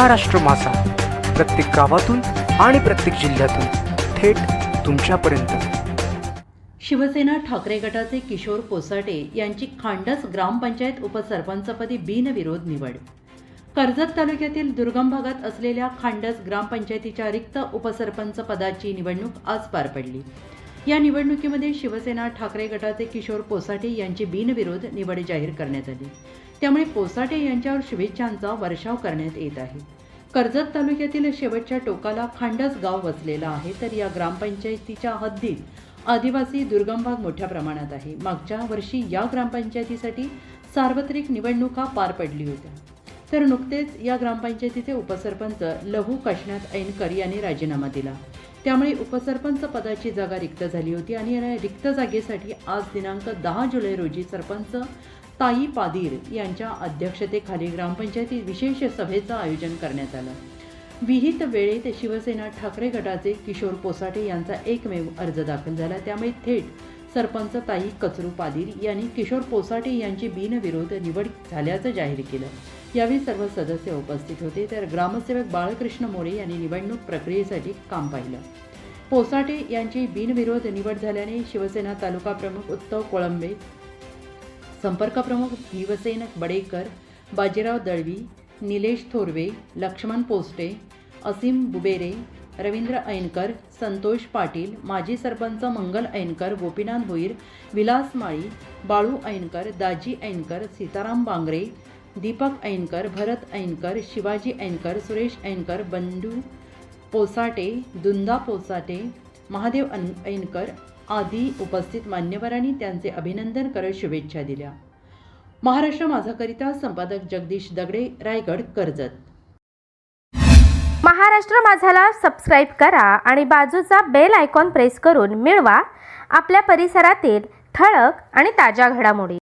महाराष्ट्र मासा. प्रत्येक गावातून आणि प्रत्येक जिल्ह्यातून थेट तुमच्यापर्यंत. शिवसेना ठाकरे गटाचे किशोर कोसाटे यांची खांडस ग्रामपंचायत उपसरपंचपदी बिनविरोध निवड. कर्जत तालुक्यातील दुर्गम भागात असलेल्या खांडस ग्रामपंचायतीच्या रिक्त उपसरपंच पदाची निवडणूक आज पार पडली. या निवडणुकीमध्ये शिवसेना ठाकरे गटाचे किशोर पोसाटे यांची बिनविरोध निवड जाहीर करण्यात आली. त्यामुळे पोसाटे यांच्यावर शुभेच्छांचा वर्षाव करण्यात येत आहे. कर्जत तालुक्यातील शेवटच्या टोकाला खांडस गाव वसलेलं आहे तर या ग्रामपंचायतीच्या हद्दीत आदिवासी दुर्गम भाग मोठ्या प्रमाणात आहे. मागच्या वर्षी या ग्रामपंचायतीसाठी सार्वत्रिक निवडणुका पार पडली होत्या. तर नुकतेच या ग्रामपंचायतीचे उपसरपंच लहू काशनाथ ऐनकर यांनी राजीनामा दिला. त्यामुळे उपसरपंच पदाची जागा रिक्त झाली होती आणि या रिक्त जागेसाठी आज दिनांक दहा जुलै रोजी सरपंच ताई पादीर यांच्या अध्यक्षतेखाली ग्रामपंचायतीत विशेष सभेचं आयोजन करण्यात आलं. विहित वेळेत शिवसेना ठाकरे गटाचे किशोर पोसाटे यांचा एकमेव अर्ज दाखल झाला. त्यामुळे थेट सरपंच ताई कचरू पादीर यांनी किशोर पोसाटे यांची बिनविरोध निवड झाल्याचं जाहीर केलं. यावेळी सर्व सदस्य उपस्थित होते. तर ग्रामसेवक बाळकृष्ण मोरे यांनी निवडणूक प्रक्रियेसाठी काम पाहिलं. पोसाटे यांची बिनविरोध निवड झाल्याने शिवसेना तालुका प्रमुख उत्तव कोळंबे संपर्क प्रमुख भीवसेन बडेकर बाजीराव दळवी निलेश थोरवे लक्ष्मण पोस्टे असीम बुबेरे रवींद्र ऐनकर संतोष पाटील माजी सरपंच मंगल ऐनकर गोपीनाथ भोईर विलास माळी बाळू ऐनकर दाजी ऐनकर सीताराम बांगरे दीपक ऐनकर भरत ऐनकर शिवाजी ऐनकर सुरेश ऐनकर बंडू पोसाटे दुंदा पोसाटे महादेव अन ऐनकर आदी उपस्थित मान्यवरांनी त्यांचे अभिनंदन करत शुभेच्छा दिल्या. महाराष्ट्र माझाकरिता संपादक जगदीश दगडे रायगड कर्जत. महाराष्ट्र माझाला सबस्क्राईब करा आणि बाजूचा बेल आयकॉन प्रेस करून मिळवा. आपल्या परिसरातील ठळक आणि ताज्या घडामोडी.